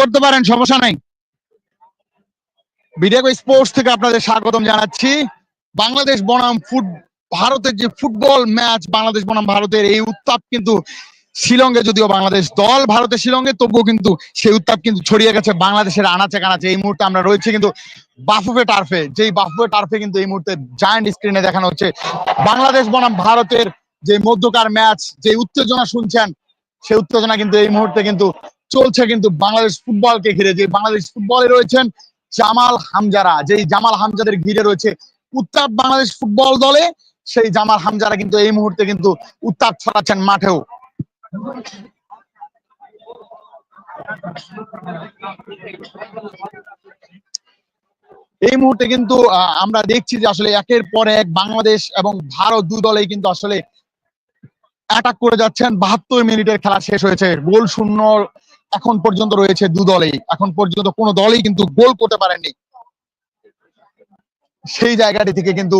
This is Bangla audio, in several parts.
করতে পারেন, সমস্যা নাই। বিডিয়াগো স্পোর্টস থেকে আপনাদের স্বাগতম জানাচ্ছি। বাংলাদেশ বনাম ফুট, ভারতের যে ফুটবল ম্যাচ, বাংলাদেশ বনাম ভারতের এই উত্তাপ কিন্তু শিলংয়ে যদিও বাংলাদেশ দল ভারতের শিলংয়ে, তবুও কিন্তু সেই উত্তাপ কিন্তু ছড়িয়ে গেছে বাংলাদেশের আনাচে কানাচে এই মুহূর্তে আমরা রয়েছে কিন্তু বাফুফে টার্ফে। যেই বাফুফে টার্ফে কিন্তু এই মুহূর্তে জায়ান্ট স্ক্রিনে দেখানো হচ্ছে। বাংলাদেশ বনাম ভারতের যে মধ্যকার ম্যাচ, যে উত্তেজনা শুনছেন, সেই উত্তেজনা কিন্তু এই মুহূর্তে কিন্তু চলছে কিন্তু বাংলাদেশ ফুটবলকে ঘিরে। যে বাংলাদেশ ফুটবলে রয়েছেন জামাল হামজারা, যেই জামাল হামজাদের ঘিরে রয়েছে উত্তাপ বাংলাদেশ ফুটবল দলে, সেই জামাল হামজারা কিন্তু এই মুহূর্তে কিন্তু উত্তাপ ছড়াচ্ছেন মাঠেও। এই মুহূর্তে কিন্তু আমরা দেখছি যে আসলে একের পর এক বাংলাদেশ এবং ভারত দুই দলেই কিন্তু আসলে অ্যাটাক করে যাচ্ছেন। বাহাত্তর মিনিটের খেলা শেষ হয়েছে। গোল শূন্য এখন পর্যন্ত রয়েছে দু দলেই। এখন পর্যন্ত কোনো দলই কিন্তু গোল করতে পারেননি। সেই জায়গাটি থেকে কিন্তু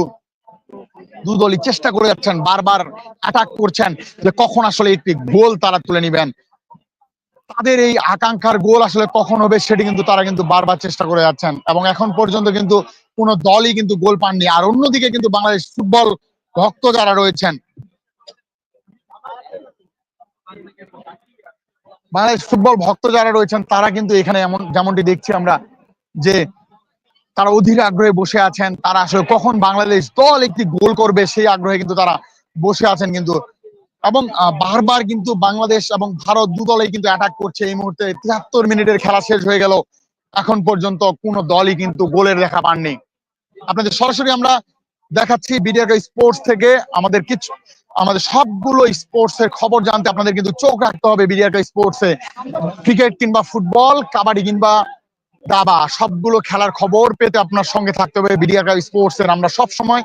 দু দলই চেষ্টা করে যাচ্ছেন, বারবার অ্যাটাক করছেন যে কখন আসলে একটি গোল তারা তুলে নিবেন। তাদের এই আকাঙ্ক্ষার গোল আসলে কখন হবে সেটি কিন্তু তারা কিন্তু বারবার চেষ্টা করে যাচ্ছেন। এবং এখন পর্যন্ত কিন্তু কোনো দলই কিন্তু গোল পাননি। আর অন্যদিকে কিন্তু বাংলাদেশ ফুটবল ভক্ত যারা রয়েছেন বাংলাদেশ ফুটবল ভক্ত যারা রয়েছেন, তারা কিন্তু এখানে এমন, যেমনটি দেখছি আমরা, যে তারা অধীর আগ্রহে বসে আছেন, তারা আসলে কখন বাংলাদেশ দল একটি গোল করবে সেই আগ্রহে কিন্তু তারা বসে আছেন কিন্তু। এবং বারবার কিন্তু বাংলাদেশ এবং ভারত দু দলেই কিন্তু অ্যাটাক করছে। এই মুহূর্তে তিয়াত্তর মিনিটের খেলা শেষ হয়ে গেল। এখন পর্যন্ত কোনো দলই কিন্তু গোলের দেখা পাননি। আপনাদের সরাসরি আমরা দেখাচ্ছি বিডিআর স্পোর্টস থেকে আমাদের কিছু আমাদের সবগুলো স্পোর্টস এর খবর জানতে আপনাদের কিন্তু চোখ রাখতে হবে বিডিআর স্পোর্টস। এ ক্রিকেট কিংবা ফুটবল, কাবাডি কিংবা দাবা, সবগুলো খেলার খবর পেতে আপনার সঙ্গে থাকতে হবে বিডিআর স্পোর্টস এর আমরা সব সময়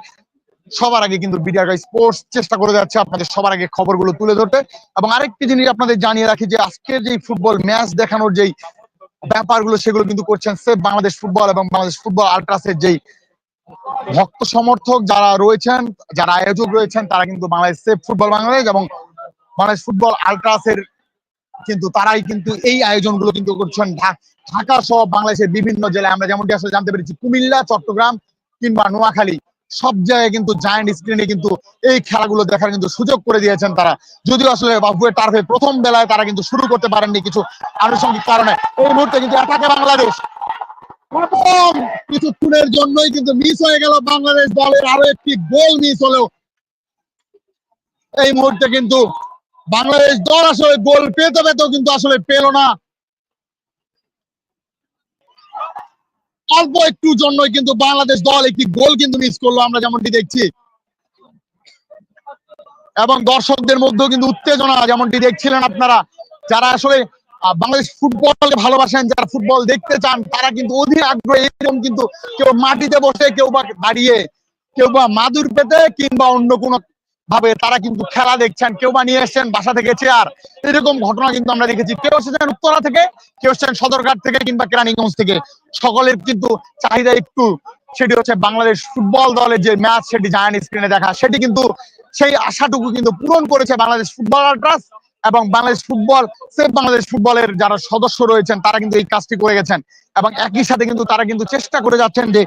সবার আগে কিন্তু বিডিআর স্পোর্টস চেষ্টা করে যাচ্ছে আপনাদের সবার আগে খবরগুলো তুলে ধরতে। এবং আরেকটি জিনিস আপনাদের জানিয়ে রাখি যে আজকের যে ফুটবল ম্যাচ দেখানোর যেই ব্যাপারগুলো, সেগুলো কিন্তু করছেন সেফ বাংলাদেশ ফুটবল এবং বাংলাদেশ ফুটবল আল্ট্রাসের যেই ভক্ত সমর্থক যারা রয়েছেন, যারা আয়োজক রয়েছেন, তারা কিন্তু বাংলাদেশ সেফ ফুটবল বাংলাদেশ এবং বাংলাদেশ ফুটবল আল্ট্রাসের কিন্তু তারাই কিন্তু এই আয়োজনগুলো কিন্তু করছেন। ঢাকা সহ বাংলাদেশের বিভিন্ন জেলায় আমরা যেমনটি আসলে জানতে পেরেছি, কুমিল্লা, চট্টগ্রাম কিংবা নোয়াখালী সব জায়গায় কিন্তু জায়ান্ট স্ক্রিনে কিন্তু এই খেলাগুলো দেখার কিন্তু সুযোগ করে দিয়েছেন তারা। যদিও আসলে বাবুয়ের টার্ফে প্রথম বেলায় তারা কিন্তু শুরু করতে পারেননি কিছু আনুষঙ্গিক কারণে। এই মুহূর্তে কিন্তু অ্যাটাকে বাংলাদেশ। প্রথম কিছুক্ষণের জন্যই কিন্তু মিস হয়ে গেল বাংলাদেশ দলের আরও একটি গোল মিস হলেও। এই মুহূর্তে কিন্তু বাংলাদেশ দল আসলে গোল পেতে পেতেও কিন্তু আসলে পেল না। অল্প একটু জন্যই কিন্তু বাংলাদেশ দল একটি গোল কিন্তু মিস করল, আমরা যেমনটি দেখছি। এবং দর্শকদের মধ্যেও কিন্তু উত্তেজনা যেমনটি দেখছিলেন আপনারা, যারা আসলে বাংলাদেশ ফুটবলকে ভালোবাসেন, যারা ফুটবল দেখতে চান, তারা কিন্তু অধীর আগ্রহী এরকম কিন্তু কেউ মাটিতে বসে, কেউ বা দাঁড়িয়ে, কেউ বা মাদুর পেতে কিংবা অন্য কোনো ভাবে তারা কিন্তু খেলা দেখছেন, কেউ বা নিয়ে এসছেন বাসা থেকে চেয়ার এরকম ঘটনা কিন্তু আমরা দেখেছি। কেউ এসেছেন উত্তরা থেকে, কেউ এসছেন সদরঘাট থেকে কিংবা কেরানীগঞ্জ থেকে। সকলের কিন্তু চাহিদা একটু, সেটি হচ্ছে বাংলাদেশ ফুটবল দলের যে ম্যাচ সেটি জায়ান্ট স্ক্রিনে দেখা। সেটি কিন্তু সেই আশাটুকু কিন্তু পূরণ করেছে বাংলাদেশ ফুটবল আল্ট্রাস এবং বাংলাদেশ ফুটবল সেফ বাংলাদেশ ফুটবলের যারা সদস্য রয়েছেন, তারা কিন্তু এই কাজটি করে গেছেন। এবং একই সাথে কিন্তু তারা কিন্তু চেষ্টা করে যাচ্ছেন যে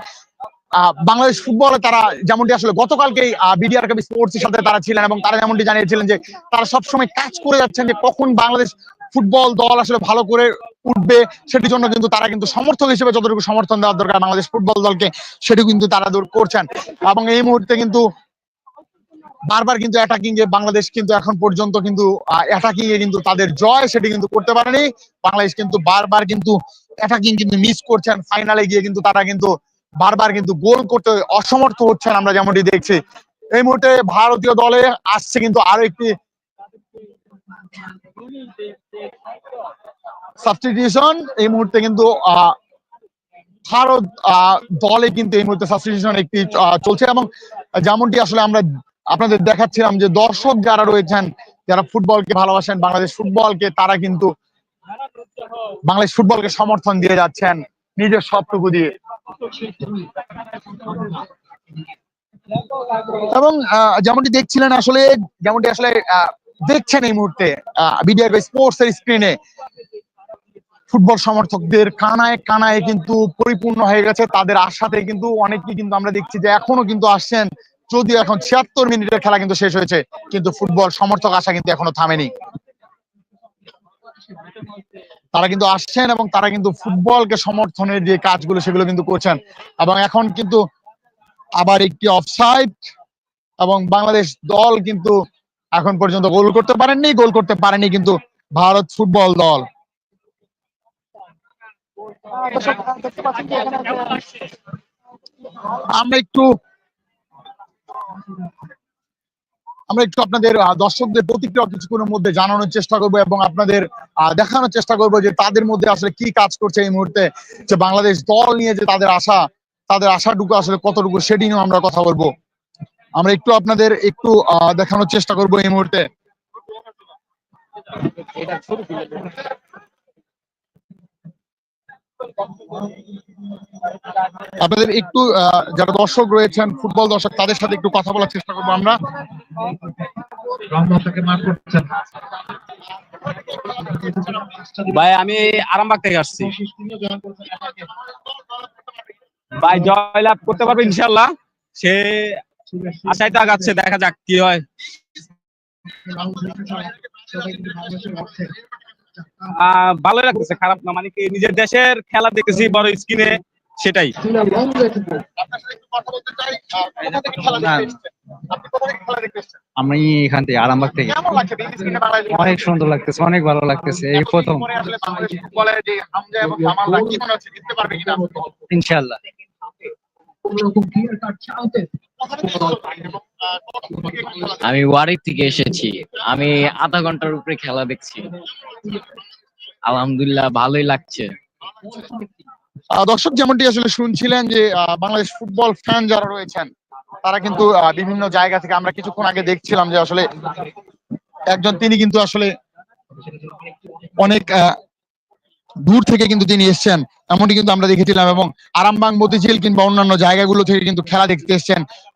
বাংলাদেশ ফুটবলে তারা যেমনটি আসলে গতকালকেই বিডিআর কাপ স্পোর্টস এর সাথে তারা ছিলেন এবং তারা যেমনটি জানিয়েছিলেন যে, তারা সবসময় কাজ করে যাচ্ছেন যে, কখন বাংলাদেশ ফুটবল দল আসলে ভালো করে উঠবে, সেটির জন্য কিন্তু তারা কিন্তু সমর্থক হিসেবে যতটুকু সমর্থন দেওয়ার দরকার বাংলাদেশ ফুটবল দলকে, সেটি কিন্তু তারা দূর করছেন। এবং এই মুহূর্তে কিন্তু বারবার কিন্তু অ্যাটাকিং এ বাংলাদেশ কিন্তু এখন পর্যন্ত কিন্তু অ্যাটাকিং এ কিন্তু তাদের জয় সেটি কিন্তু করতে পারেনি। বাংলাদেশ কিন্তু বারবার কিন্তু অ্যাটাকিং কিন্তু মিস করছেন। ফাইনালে গিয়ে কিন্তু তারা কিন্তু বারবার কিন্তু গোল করতে অসমর্থ হচ্ছেন আমরা যেমনটি দেখছি। এই মুহূর্তে ভারতীয় দলে আসছে কিন্তু আরও একটি সাবস্টিটিউশন এই মুহূর্তে কিন্তু ভারত দলে কিন্তু এই মুহূর্তে সাবস্টিটিউশন একটি চলছে এবং যেমনটি আসলে আমরা আপনাদের দেখাচ্ছিলাম যে দর্শক যারা রয়েছেন, যারা ফুটবলকে ভালোবাসেন, বাংলাদেশ ফুটবলকে, তারা কিন্তু বাংলাদেশ ফুটবলকে সমর্থন দিয়ে যাচ্ছেন নিজের সবটুকু দিয়ে। এবং যেমনটি দেখছিলেন আসলে, যেমনটি আসলে দেখছেন এই মুহূর্তে বিডিআর স্পোর্টস এর স্ক্রিনে ফুটবল সমর্থকদের কানায় কানায় কিন্তু পরিপূর্ণ হয়ে গেছে। তাদের আশাতে কিন্তু অনেকেই কিন্তু আমরা দেখছি যে এখনও কিন্তু আসছেন যদিও এখন ছিয়াত্তর মিনিটের খেলা কিন্তু শেষ হয়েছে, কিন্তু ফুটবল সমর্থক আশা কিন্তু এখনও থামেনি। তারা কিন্তু আসছেন এবং তারা কিন্তু ফুটবলকে সমর্থনের যে কাজগুলো সেগুলো কিন্তু করছেন। এবং এখন কিন্তু আবার একটি অফসাইড এবং বাংলাদেশ দল কিন্তু এখন পর্যন্ত গোল করতে পারেননি, গোল করতে পারেনি কিন্তু ভারত ফুটবল দল। আমরা একটু আমরা একটু আপনাদের দর্শকদের প্রতিক্রিয়া কিছুক্ষণের মধ্যে জানানোর চেষ্টা করব এবং আপনাদের দেখানোর চেষ্টা করব যে তাদের মধ্যে আসলে কি কাজ করছে এই মুহূর্তে, যে বাংলাদেশ দল নিয়ে যে তাদের আশা, তাদের আশাটুকু আসলে কতটুকু সেটি নিয়েও আমরা কথা বলব। আমরা একটু আপনাদের একটু দেখানোর চেষ্টা করব এই মুহূর্তে। আপনাদের একটু যারা দর্শক রয়েছেন, ফুটবল দর্শক, তাদের সাথে একটু কথা বলার চেষ্টা করব আমরা। ভাই, আমি আরামবাগ থেকে আসছি। ভাই, জয়লাভ করতে পারবে ইনশাল্লাহ সে আশায় তো আগাচ্ছে, দেখা যাক কি হয়। আহ, ভালোই লাগতেছে খারাপ না মানে কি নিজের দেশের খেলা দেখতেছি বড় স্ক্রিনে সেটাই। আপনার সাথে একটু কথা বলতে চাই আহ, কোথা থেকে খেলা দেখতে এসেছেন? আপনি কোথা থেকে। খেলা দেখতে এসেছেন? আমি এখান থেকে আরামবাগ থেকে অনেক সুন্দর লাগতেছে অনেক ভালো লাগতেছে এই প্রথম। পরে আসলে বাংলাদেশ ফুটবলের যে হামজা এবং কামালরা কি হচ্ছে জিততে পারবে কিনা? ইনশাল্লাহ আমি ওয়ারি থেকে এসেছি। আমি আধা ঘণ্টার উপরে খেলা দেখছি। আলহামদুলিল্লাহ, ভালোই লাগছে। দর্শক যেমনটি আসলে শুনছিলেন যে বাংলাদেশ ফুটবল ফ্যান যারা রয়েছেন, তারা কিন্তু বিভিন্ন জায়গা থেকে আমরা কিছুক্ষণ আগে দেখছিলাম যে আসলে একজন তিনি কিন্তু আসলে অনেক দূর থেকে কিন্তু তিনি এসছেন। এমনটি কিন্তু আমরা দেখেছিলাম এবং আরামবাগ, মতিঝিল কিংবা অন্যান্য জায়গাগুলো থেকে কিন্তু খেলা দেখতে এসছেন।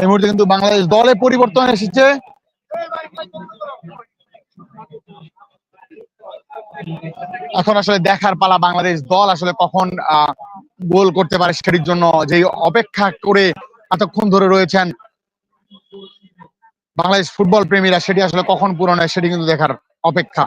এই মুহূর্তে কিন্তু বাংলাদেশ দলে পরিবর্তন এসেছে। এখন আসলে দেখার পালা বাংলাদেশ দল আসলে কখন গোল করতে পারে সেটির জন্য যে অপেক্ষা করে এতক্ষণ ধরে রয়েছেন বাংলাদেশ ফুটবল প্রেমীরা, সেটি আসলে কখন পূরণ হয় সেটি কিন্তু দেখার অপেক্ষা।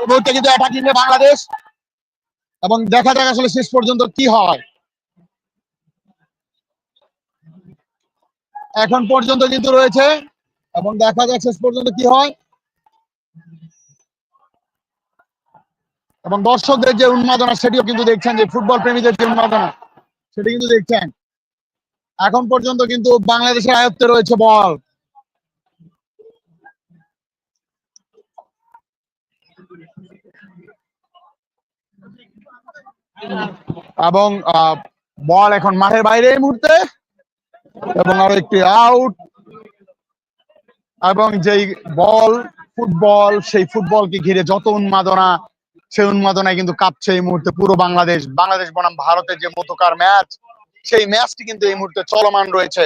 মুহূর্তে কিন্তু অ্যাটাকিং এ বাংলাদেশ। এবং দেখা যাক আসলে শেষ পর্যন্ত কি হয়। এখন পর্যন্ত কিন্তু রয়েছে। এবং দেখা যাক শেষ পর্যন্ত কি হয়। এবং দর্শকদের যে উন্মাদনা, সেটিও কিন্তু দেখছেন যে ফুটবল প্রেমীদের যে উন্মাদনা, সেটি কিন্তু দেখছেন। এখন পর্যন্ত কিন্তু বাংলাদেশের আয়ত্তে রয়েছে বল। এবং বল এখন মাঠের বাইরে এই মুহূর্তে। এবং আরও একটি আউট এবং যেই বল, ফুটবল, সেই ফুটবলকে ঘিরে যত উন্মাদনা সেই উন্মাদনায় কিন্তু কাঁপছে এই মুহূর্তে পুরো বাংলাদেশ। বাংলাদেশ বনাম ভারতের যে মতকার ম্যাচ, সেই ম্যাচটি কিন্তু এই মুহূর্তে চলমান রয়েছে।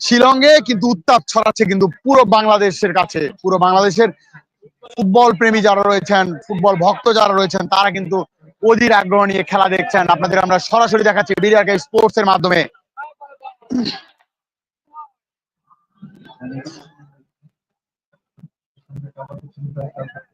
শিলংয়ে কিন্তু উত্তাপ ছড়াচ্ছে কিন্তু পুরো বাংলাদেশের কাছে। পুরো বাংলাদেশের ফুটবল প্রেমী যারা রয়েছেন, ফুটবল ভক্ত যারা রয়েছেন, তারা কিন্তু অধীর আগ্রহ নিয়ে খেলা দেখছেন। আপনাদের আমরা সরাসরি দেখাচ্ছি বিডিআরকে স্পোর্টস এর মাধ্যমে। Thank you.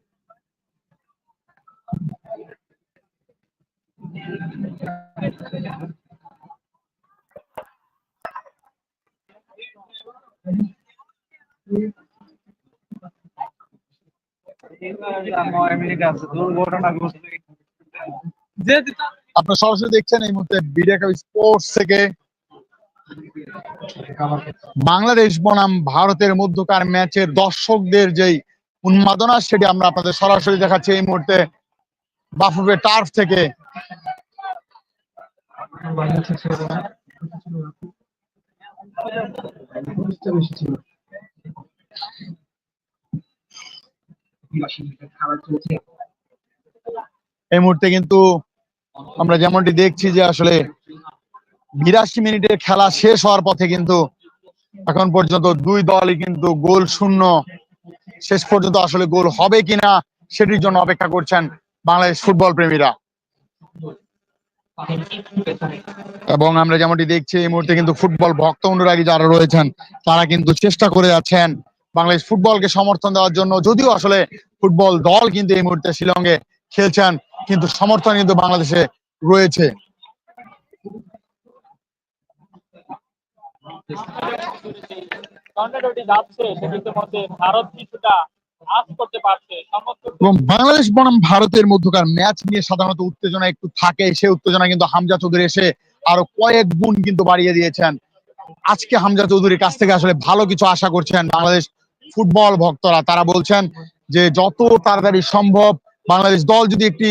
আপনারা সরাসরি দেখছেন এই মুহূর্তে বিডাকা স্পোর্টস থেকে। বাংলাদেশ বনাম ভারতের মধ্যকার ম্যাচে দর্শকদের যেই উন্মাদনা, সেটি আমরা আপনাদের সরাসরি দেখাচ্ছি। এই মুহূর্তে বাফুবে টার্ফ থেকে এই মুহূর্তে কিন্তু আমরা যেমনটি দেখছি যে আসলে বিরাশি মিনিটের খেলা শেষ হওয়ার পথে কিন্তু এখন পর্যন্ত দুই দলই কিন্তু গোল শূন্য। শেষ পর্যন্ত আসলে গোল হবে কিনা সেটির জন্য অপেক্ষা করছেন বাংলাদেশ ফুটবল প্রেমীরা। এবং আমরা যেমনটি দেখছি, এই মুহূর্তে কিন্তু ফুটবল ভক্ত অনুরাগী যারা রয়েছেন, তারা কিন্তু চেষ্টা করে যাচ্ছেন বাংলাদেশ ফুটবলকে সমর্থন দেওয়ার জন্য। যদিও আসলে ফুটবল দল কিন্তু এই মুহূর্তে শিলংয়ে খেলছেন, কিন্তু সমর্থন কিন্তু বাংলাদেশে রয়েছে। ভারত কিছুটা বাংলাদেশ বনাম ভারতের মধ্যকার ম্যাচ নিয়ে সাধারণত উত্তেজনা একটু থাকে সেই উত্তেজনা কিন্তু হামজা চৌধুরী এসে আরও কয়েক গুণ কিন্তু বাড়িয়ে দিয়েছেন। আজকে হামজা চৌধুরীর কাছ থেকে আসলে ভালো কিছু আশা করছেন বাংলাদেশ ফুটবল ভক্তরা। তারা বলছেন যে, যত তাড়াতাড়ি সম্ভব বাংলাদেশ দল যদি একটি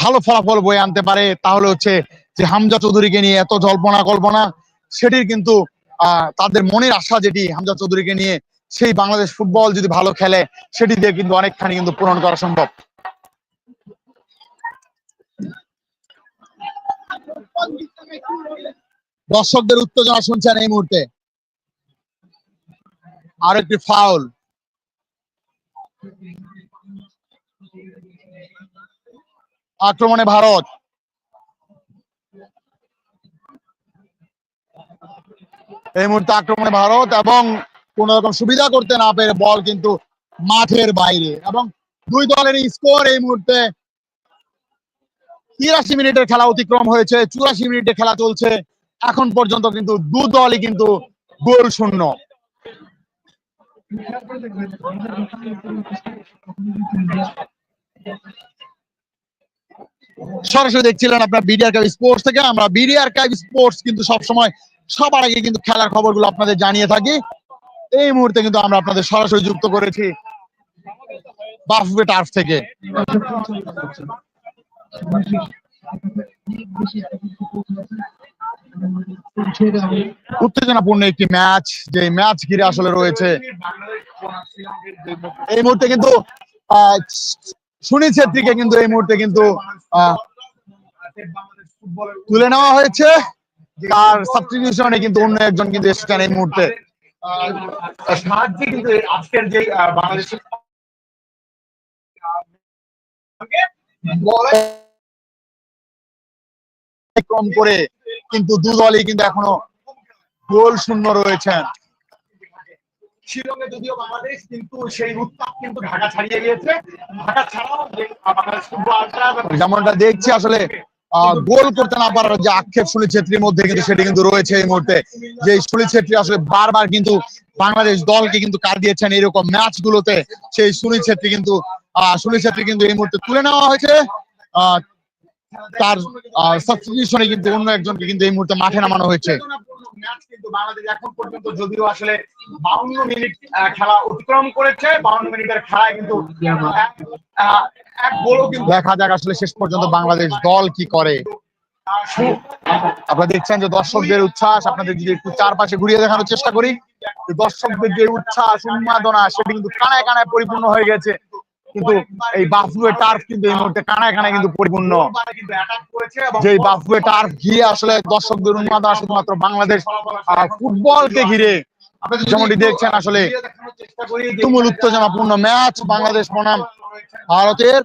ভালো ফলাফল বয়ে আনতে পারে, তাহলে হচ্ছে যে, হামজা চৌধুরীকে নিয়ে এত জল্পনা কল্পনা, সেটির কিন্তু তাদের মনের আশা যেটি হামজা চৌধুরীকে নিয়ে সেই বাংলাদেশ ফুটবল যদি ভালো খেলে, সেটি দিয়ে কিন্তু অনেকখানি কিন্তু পূরণ করা সম্ভব। দর্শকদের উত্তেজনা শুনছেন এই মুহূর্তে। আর একটি ফাউল আক্রমণে ভারত। এই মুহূর্তে আক্রমণে ভারত এবং কোন রকম সুবিধা করতে না পেরে বল কিন্তু মাঠের বাইরে। এবং দুই দলের স্কোর এই মুহূর্তে তিরাশি মিনিটের খেলা অতিক্রম হয়েছে, চুরাশি মিনিটে খেলা চলছে। এখন পর্যন্ত কিন্তু দু দলই কিন্তু গোল শূন্য। সরাসরি দেখছিলেন আপনার বিডিআর কাপ স্পোর্টস থেকে। আমরা বিডিআর কাপ স্পোর্টস কিন্তু সবসময় সবার আগে কিন্তু খেলার খবরগুলো আপনাদের জানিয়ে থাকি। এই মুহূর্তে কিন্তু আমরা আপনাদের সরাসরি যুক্ত করেছি বাফুবে টার্ফ থেকে। উত্তেজনাপূর্ণ একটি ম্যাচ যে ম্যাচ ঘিরে আসলে রয়েছে। এই মুহূর্তে কিন্তু সুনীল ছেত্রীকে কিন্তু এই মুহূর্তে কিন্তু তুলে নেওয়া হয়েছে। তার সাবস্টিটিউশনে কিন্তু অন্য একজন কিন্তু এসেছেন এই মুহূর্তে। সাহায্যে কিন্তু আজকের যে বাংলাদেশের করে কিন্তু দু দলই কিন্তু এখনও গোল শূন্য রয়েছেন শিলংয়ে যদিও বাংলাদেশ কিন্তু সেই উত্তাপ কিন্তু ঢাকা ছাড়িয়ে গিয়েছে। ঢাকা ছাড়াও যেমনটা দেখছি আসলে গোল করতে না পারার যে আক্ষেপ সুনীল ছেত্রীর মধ্যে কিন্তু সেটি কিন্তু রয়েছে এই মুহূর্তে। যে সুনীল ছেত্রী আসলে বারবার কিন্তু বাংলাদেশ দলকে কিন্তু কাঁদিয়েছেন এরকম ম্যাচ গুলোতে সেই সুনীল ছেত্রী কিন্তু সুনীল ছেত্রী কিন্তু এই মুহূর্তে তুলে নেওয়া হয়েছে। তার সাবস্টিটিউশনে কিন্তু অন্য একজনকে কিন্তু এই মুহূর্তে মাঠে নামানো হয়েছে। ম্যাচ কিন্তু বাংলাদেশ এখন পর্যন্ত যদিও আসলে বাউন্ন মিনিট খেলা অতিক্রম করেছে, বাউন্ন মিনিটের খেলায় কিন্তু দেখা যাক আসলে শেষ পর্যন্ত বাংলাদেশ দল কি করে। আপনারা দেখছেন যে দর্শকদের উচ্ছ্বাস, আপনাদের যদি একটু চারপাশে ঘুরিয়ে দেখানোর চেষ্টা করি দর্শকদের যে উচ্ছ্বাস, উন্মাদনা, সেটি কিন্তু কানায় কানায় পরিপূর্ণ হয়ে গেছে। কিন্তু এই বাফুয়ে টার্ফ কিন্তু এই মুহূর্তে কানায় কানায় কিন্তু পরিপূর্ণ যে বাফুয়ে টার্ফ ঘিরে আসলে দর্শকদের উন্মাদনা শুধুমাত্র বাংলাদেশ আহ, ফুটবলকে ঘিরে। যেমনটি দেখছেন আসলে তুমুল উত্তেজনাপূর্ণ ম্যাচ বাংলাদেশ বনাম ভারতের।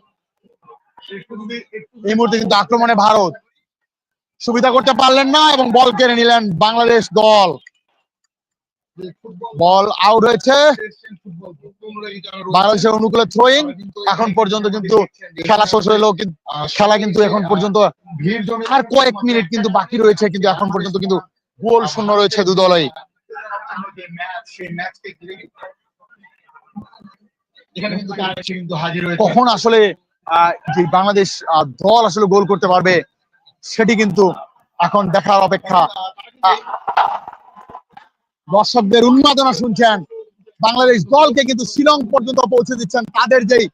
এই মুহূর্তে কিন্তু আক্রমণে ভারত। সুবিধা করতে পারলেন না এবং বল কেড়ে নিলেন বাংলাদেশ দল। বল আউট হয়েছে। বাংলাদেশের অনুকূলে থ্রোয়িং এখন পর্যন্ত কিন্তু খেলা শেষ কিন্তু খেলা কিন্তু এখন পর্যন্ত আর কয়েক মিনিট কিন্তু বাকি রয়েছে, কিন্তু এখন পর্যন্ত কিন্তু গোল শূন্য রয়েছে দু দলই। কখন আসলে যে বাংলাদেশ দল আসলে গোল করতে পারবে, সেটি কিন্তু এখন দেখার অপেক্ষা। দর্শকদের উন্মাদনা শুনছেন। বাংলাদেশ দলকে কিন্তু শিলং পর্যন্ত পৌঁছে দিচ্ছেন। তাদের যেই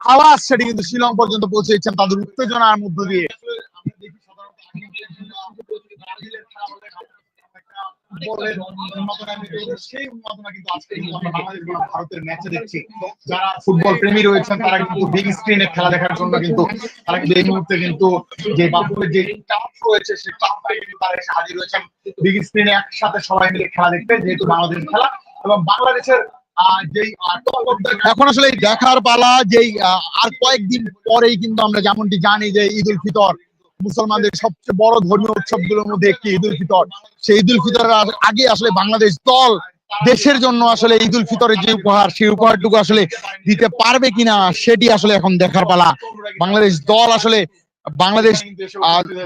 আওয়াজ, সেটি কিন্তু শিলং পর্যন্ত পৌঁছে দিচ্ছেন। তাদের উত্তেজনার মধ্য দিয়ে। ফুটবলের উন্মাদনা সেই উন্মাদনা কিন্তু আজকে বাংলাদেশ ভারতের ম্যাচে দেখছি। যারা ফুটবল প্রেমী রয়েছেন তারা কিন্তু বিগ স্ক্রিনে খেলা দেখার জন্য কিন্তু তারা কিন্তু এই মুহূর্তে কিন্তু যে বাপুরের যে টাফ রয়েছে সেই টাফে কিন্তু তারা এসে হাজির হয়েছেন। বিগ স্ক্রিনে একসাথে সবাই মিলে খেলা দেখতে যেহেতু বাংলাদেশ খেলা এবং বাংলাদেশের এখন আসলে দেখার পালা যেই আর কয়েকদিন পরেই কিন্তু আমরা যেমনটি জানি যে ঈদ উল ফিতর মুসলমানদের সবচেয়ে বড় ধর্মীয় উৎসবগুলোর মধ্যে একটি ঈদ উল ফিতর। সেই ঈদ উল ফিতরের আগে আসলে বাংলাদেশ দল দেশের জন্য আসলে ঈদ উল ফিতরের যে উপহার, সেই উপহারটুকু আসলে দিতে পারবে কিনা, সেটি আসলে এখন দেখার পালা। বাংলাদেশ দল আসলে, বাংলাদেশ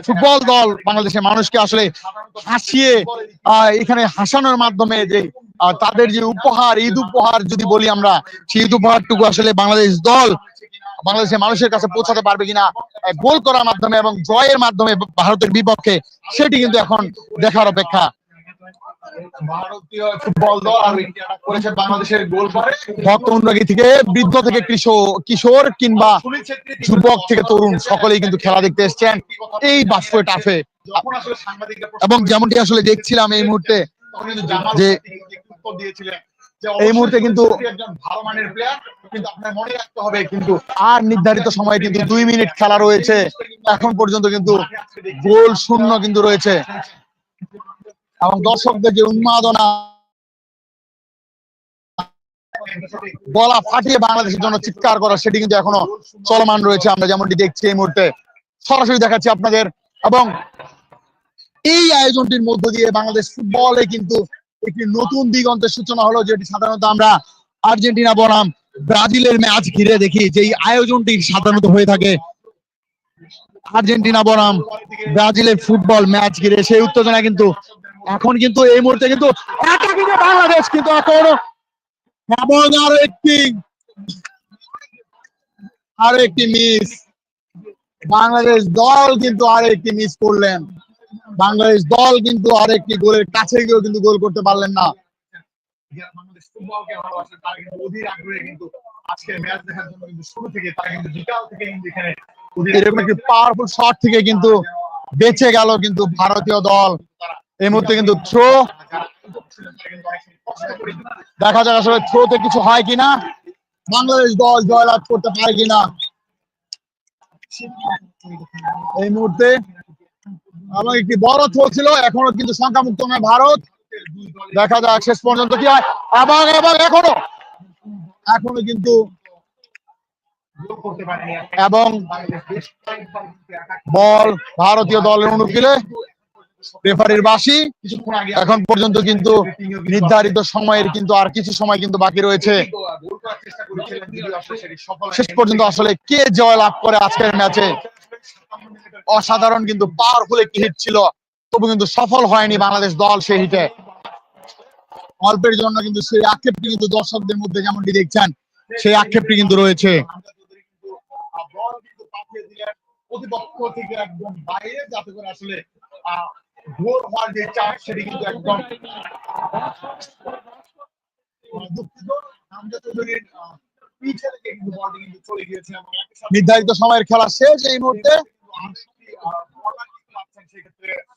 ফুটবল দল বাংলাদেশের মানুষকে আসলে হাসিয়ে এখানে হাসানোর মাধ্যমে যে তাদের যে উপহার, ঈদ উপহার যদি বলি আমরা, সেই ঈদ উপহারটুকু আসলে বাংলাদেশ দল বাংলাদেশের মানুষের কাছে পৌঁছাতে পারবে কিনা গোল করার মাধ্যমে এবং জয়ের মাধ্যমে ভারতের বিপক্ষে সেটি কিন্তু এখন দেখার অপেক্ষা। ভারতীয় ফুটবল দল আর ইন্ডিয়াটা করেছে বাংলাদেশের গোল করে। ভক্ত অনুরাগী থেকে বৃদ্ধ থেকে কিশোর কিশোর কিংবা যুবক থেকে তরুণ সকলেই কিন্তু খেলা দেখতে এসেছেন। এই বাস্তবে টাফে। এবং যেমনটি আসলে দেখছিলাম এই মুহূর্তে যে এই মুহূর্তে কিন্তু ভালো মানের প্লেয়ার কিন্তু আপনার মনে রাখতে হবে কিন্তু আর নির্ধারিত সময় কিন্তু দুই মিনিট খেলা রয়েছে। এখন পর্যন্ত কিন্তু গোল শূন্য কিন্তু রয়েছে। এবং দর্শকদের যে উন্মাদনা গলা ফাটিয়ে বাংলাদেশের জন্য চিৎকার করা সেটি কিন্তু এখনও চলমান রয়েছে। আমরা যেমনটি দেখছি এই মুহূর্তে। সরাসরি দেখাচ্ছি আপনাদের। এবং এই আয়োজনটির মধ্য দিয়ে বাংলাদেশ ফুটবলে কিন্তু একটি নতুন দিগন্তের সূচনা হলো যেটি সাধারণত আমরা আর্জেন্টিনা বনাম, ব্রাজিলের ম্যাচ ঘিরে দেখি যে আয়োজনটি সাধারণত হয়ে থাকে। আর্জেন্টিনা বনাম, ব্রাজিলের ফুটবল ম্যাচ ঘিরে, সেই উত্তেজনা কিন্তু এখন কিন্তু এই মুহূর্তে কিন্তু এ বাংলাদেশ কিন্তু এখনও এবং আরও একটি আরও একটি মিস বাংলাদেশ দল কিন্তু আরও একটি মিস করলেন। বাংলাদেশ দল কিন্তু আরও একটি গোলের কাছে গিয়েও কিন্তু গোল করতে পারলেন না। বাংলাদেশ ফুটবলকে ভালোবাসে তারা কিন্তু অধীর আগ্রহে কিন্তু আজকের ম্যাচ দেখার জন্য কিন্তু শুরু থেকে তারা কিন্তু বিকাল থেকে কিন্তু এখানে এরকম একটি পাওয়ারফুল শট থেকে কিন্তু বেঁচে গেল কিন্তু ভারতীয় দল। এই মুহূর্তে কিন্তু থ্রো দেখা যাক আসলে থ্রোতে কিছু হয় কিনা। বাংলাদেশ দল জয়লাভ করতে পারে কিনা। এই মুহূর্তে এবং একটি বড় থ্রো ছিল, এখনও কিন্তু সংখ্যামুক্ত নয় ভারত। দেখা যাক, শেষ পর্যন্ত কি হয়। এবং এবং এখনও। এখনও কিন্তু এবং বল ভারতীয় দলের অনুকূলে। রেফারির বাসি এখন পর্যন্ত কিন্তু নির্ধারিত সময়ের কিন্তু আর কিছু সময় কিন্তু বাকি রয়েছে। শেষ পর্যন্ত আসলে কে জয় লাভ করে আজকের ম্যাচে? অসাধারণ কিন্তু পাওয়ারফুল একটি হিট ছিল। তবু কিন্তু সফল হয়নি বাংলাদেশ দল সেই হিটে অল্পের জন্য কিন্তু সেই আক্ষেপটি কিন্তু দর্শকদের মধ্যে যেমনটি দেখছেন সেই আক্ষেপটি কিন্তু রয়েছে। প্রতিপক্ষ থেকে একদম বাইরে যাতে করে আসলে হওয়ার যে সেটি কিন্তু একদম নির্ধারিত সময়ের খেলা শেষ এই মুহূর্তে।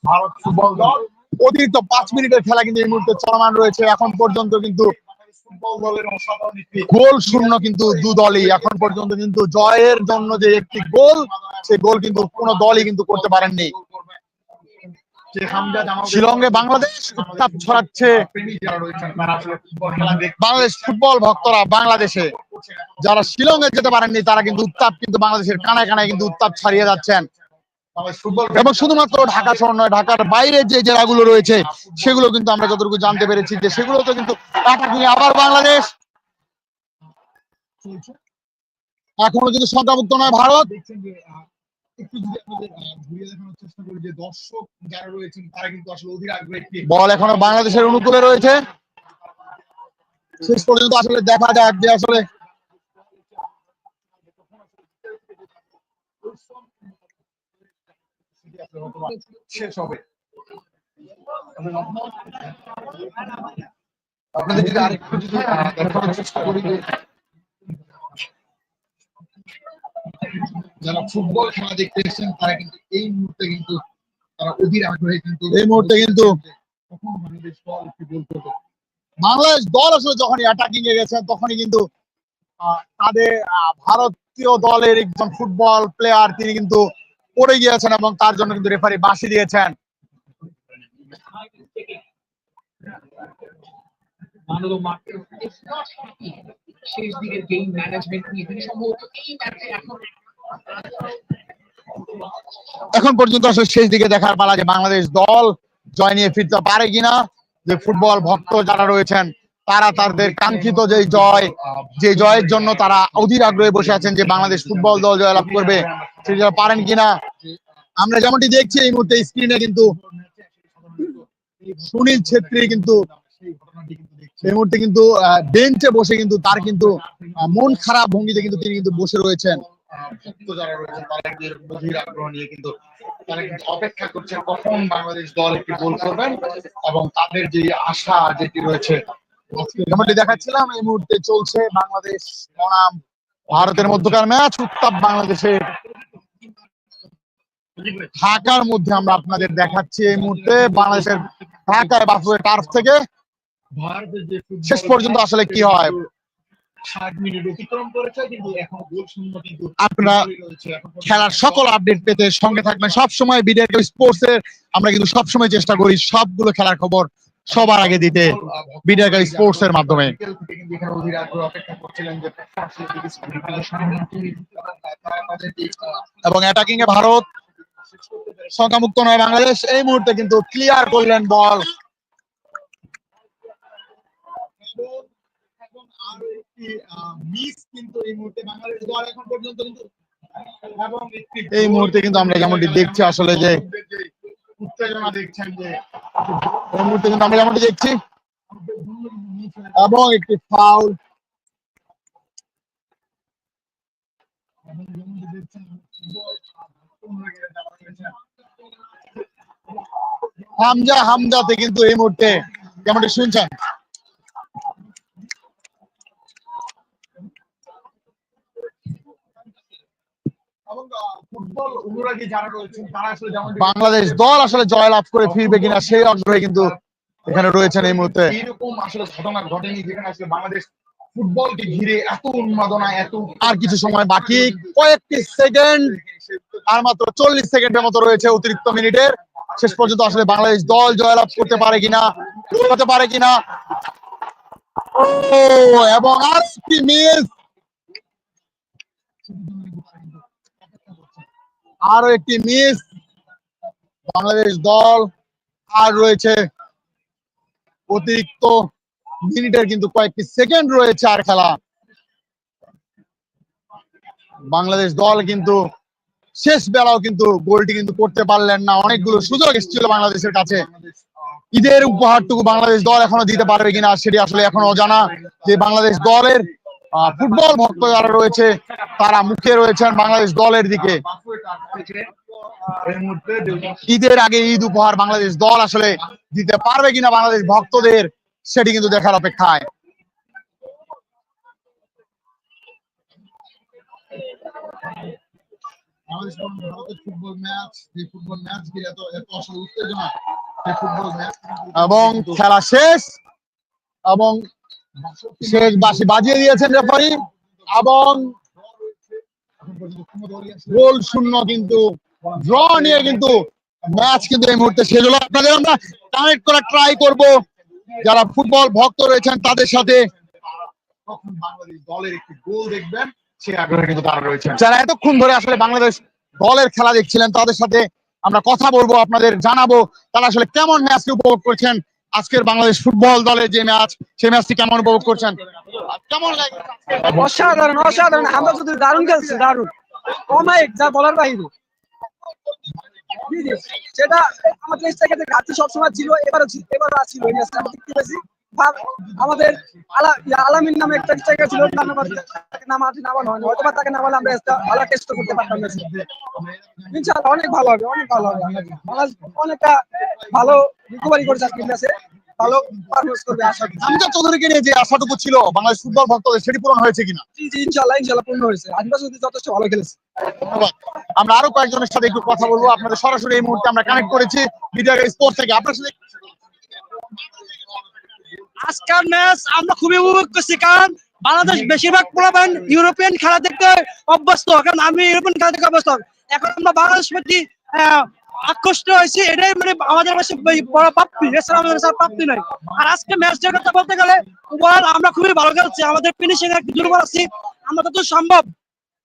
ভারত ফুটবল দল অতিরিক্ত পাঁচ মিনিটের খেলা কিন্তু এই মুহূর্তে চলমান রয়েছে। এখন পর্যন্ত কিন্তু গোল শূন্য কিন্তু দু দলই। এখন পর্যন্ত কিন্তু জয়ের জন্য যে একটি গোল, সেই গোল কিন্তু কোন দলই কিন্তু করতে পারেননি। শিলংয়ে বাংলাদেশ উত্তাপ ছড়াচ্ছে। বাংলাদেশ ফুটবল ভক্তরা বাংলাদেশে। যারা শিলংয়ে যেতে পারেননি, তারা কিন্তু উত্তাপ কিন্তু বাংলাদেশের কানায় কানায় কিন্তু উত্তাপ ছাড়িয়ে যাচ্ছেন। এবং শুধুমাত্র ঢাকা শহর নয় ঢাকার বাইরে যে জেলাগুলো রয়েছে সেগুলো কিন্তু আমরা যতটুকু জানতে পেরেছি যে সেগুলো তো কিন্তু আবার বাংলাদেশ এখনও কিন্তু সংখ্যামুক্ত নয় ভারত। বল এখনও বাংলাদেশের অনুকূলে রয়েছে। শেষ পর্যন্ত আসলে দেখা যাক যে আসলে শেষ হবে। আপনাদের যদি আরেকটু যদি দেখানোর চেষ্টা করি যে যারা ফুটবল খেলা দেখতে এসেছেন তারা কিন্তু এই মুহূর্তে কিন্তু তারা অধীর আগ্রহে কিন্তু এই মুহূর্তে কিন্তু বাংলাদেশ দল আসলে যখন অ্যাটাকিং এ গেছেন তখনই কিন্তু আহ, তাদের ভারতীয় দলের একজন ফুটবল প্লেয়ার তিনি কিন্তু পড়ে গিয়েছেন এবং তার জন্য কিন্তু রেফারি বাসি দিয়েছেন। শেষ দিকের গেম ম্যানেজমেন্ট নিয়ে তিনি সম্ভবত এই ম্যাচে এখন এখন পর্যন্ত আসলে শেষ দিকে দেখার পালা যে বাংলাদেশ দল জয় নিয়ে ফিরতে পারে কিনা যে ফুটবল ভক্ত যারা রয়েছেন তারা তাদের কাঙ্ক্ষিত যে জয়, যে জয়ের জন্য তারা অধীর আগ্রহে বসে আছেন যে বাংলাদেশ ফুটবল দল জয়লাভ করবে, সেটা পারেন কিনা, আমরা যেমনটি দেখছি এই মুহূর্তে স্ক্রিনে কিন্তু সুনীল ছেত্রী কিন্তু, এই মুহূর্তে কিন্তু বেঞ্চে বসে কিন্তু তার কিন্তু মন খারাপ ভঙ্গিতে কিন্তু তিনি কিন্তু বসে রয়েছেন। অপেক্ষা করছে কখন বাংলাদেশ দল একটি গোল করবেন এবং তাদের যে আশা যেটি রয়েছে যেমনটি দেখাচ্ছিলাম, এই মুহূর্তে চলছে বাংলাদেশ বনাম, ভারতের মধ্যকার ম্যাচ, উত্তাপ বাংলাদেশের। ঢাকার মধ্যে আমরা আপনাদের দেখাচ্ছি এই মুহূর্তে, বাংলাদেশের ঢাকায় বাফুয়ে টার্ফ থেকে। শেষ পর্যন্ত আসলে কি হয়? আপনারা খেলার সকল আপডেট পেতে সঙ্গে থাকবেন। সব সময় বিডিআর স্পোর্টস এর আমরা কিন্তু সব সময় চেষ্টা করি, সবগুলো খেলার খবর সবার আগে দিতে বিডিআর স্পোর্টস এর মাধ্যমে। এবং অ্যাটাকিং এ ভারত সংখ্যামুক্ত নয় বাংলাদেশ। এই মুহূর্তে কিন্তু ক্লিয়ার করলেন বল এই মুহূর্তে কিন্তু আমরা যেমনটি দেখছি আসলে যে উত্তেজনা দেখছেন যে কিন্তু আমরা দেখছি এবং একটি ফাউল হামজা, হামজাতে কিন্তু এই মুহূর্তে যেমনটি শুনছেন। বাংলাদেশ দল আসলে জয়লাভ করে ফিরবে কিনা সেই আগ্রহে কিন্তু এখানে রয়েছেন এই মুহূর্তে। এরকম আসলে ঘটনা ঘটেনি যেখানে আসলে বাংলাদেশ ফুটবলকে ঘিরে এত উন্মাদনা এত আর কিছু সময় বাকি কয়েকটি সেকেন্ড আর মাত্র চল্লিশ সেকেন্ডের মতো রয়েছে অতিরিক্ত মিনিটের। শেষ পর্যন্ত আসলে বাংলাদেশ দল জয়লাভ করতে পারে কিনা করতে পারে কিনা। ও এবং আর একটি মিস আরও একটি মিস। বাংলাদেশ দল আর রয়েছে অতিরিক্ত মিনিটের কিন্তু কয়েকটি সেকেন্ড রয়েছে আর খেলা। বাংলাদেশ দল কিন্তু শেষ বেলাও কিন্তু গোলটি কিন্তু করতে পারলেন না। অনেকগুলো সুযোগ এসেছিল বাংলাদেশের কাছে। ঈদের উপহারটুকু বাংলাদেশ দল এখনও দিতে পারবে কিনা সেটি আসলে এখনও অজানা যে বাংলাদেশ দলের ফুটবল ভক্ত যারা রয়েছে তারা মুখে রয়েছেন বাংলাদেশ দলের দিকে। ঈদের আগে ঈদ উপহার বাংলাদেশ দল আসলে দিতে পারবে কিনা বাংলাদেশ ভক্তদের সেটি কিন্তু দেখার অপেক্ষায়। বাংলাদেশ ভারতের ফুটবল ম্যাচ যে ফুটবল ম্যাচ ঘিরে এত এত আসলে উত্তেজনা সেই ফুটবল ম্যাচ এবং খেলা শেষ এবং শেষ বাসি বাজিয়ে দিয়েছেন রেফারি এবং গোল শূন্য কিন্তু ড্র নিয়ে কিন্তু ম্যাচ কিন্তু এই মুহূর্তে শেষ হলো। আপনাদের আমরা কানেক্ট করার ট্রাই করব। যারা ফুটবল ভক্ত রয়েছেন, তাদের সাথে যারা এতক্ষণ ধরে আসলে বাংলাদেশ দলের খেলা দেখছিলেন, তাদের সাথে আমরা কথা বলব, আপনাদের জানাব, তারা আসলে কেমন ম্যাচটি উপভোগ করছেন আজকের বাংলাদেশ ফুটবল দলের যে ম্যাচ, সেই ম্যাচটি কেমন উপভোগ করছেন? কেমন লাগে? অসাধারণ অসাধারণ। আমরা শুধু দারুণ খেলছি, দারুণ। অমায়িক যা বলার বাইরে। সেটা আমাদের সবসময় ছিল, এবারও এবারও আমরা দেখতে আমাদের আলা- আলামিন নামে একটা জায়গা ছিল নামাতে নামানো হয়নি। হয়তো তাকে নামালে আমরা ভালো টেস্ট করতে পারতাম না। ইনশাআল্লাহ অনেক ভালো হবে অনেক ভালো হবে। বাংলাদেশ অনেকটা ভালো রিকভারি ভালো পারফরমেন্স করবে আশা করি। আমজাদ চৌধুরীকে নিয়ে যে আশাটুকু ছিল বাংলাদেশ ফুটবল ভক্তদের সেটি পূরণ হয়েছে কিনা? জি জি ইনশাআল্লাহ ইনশাআল্লাহ পূর্ণ হয়েছে। যথেষ্ট ভালো খেলেছে। ধন্যবাদ। আমরা আরও কয়েকজনের সাথে একটু কথা বলব। আপনাদের সরাসরি এই মুহূর্তে আমরা কানেক্ট করেছি স্পোর্টস থেকে। আপনার সাথে আজকের ম্যাচ আমরা খুবই উপভোগ করছি কারণ বাংলাদেশ বেশিরভাগ পোলাপান ইউরোপিয়ান খেলা দেখতে অভ্যস্ত, কারণ আমি ইউরোপিয়ান খেলা দেখতে অভ্যস্ত। এখন আমরা বাংলাদেশ প্রতি আকৃষ্ট হয়েছি, এটাই মানে আমাদের কাছে বড় প্রাপ্তি এছাড়া প্রাপ্তি আর আজকে কথা বলতে গেলে ওভারঅল আমরা খুবই ভালো খেলছি, আমাদের ফিনিশিং দুর্বল আছি, আমরা যত সম্ভব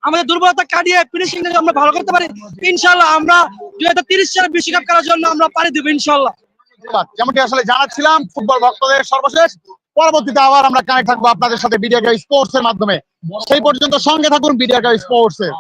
আমাদের দুর্বলতা কাটিয়ে ফিনিশিং আমরা ভালো করতে পারি। ইনশাল্লাহ আমরা দুই হাজার তিরিশ সালে বিশ্বকাপ খেলার জন্য আমরা পারি দেবো ইনশাল্লাহ যেমনটি আসলে জানাচ্ছিলাম, ফুটবল ভক্তদের সর্বশেষ। পরবর্তীতে আবার আমরা কানেক্ট থাকব আপনাদের সাথে বিডিয়া স্পোর্টস এর মাধ্যমে। সেই পর্যন্ত সঙ্গে থাকুন বিডিয়া স্পোর্টস এর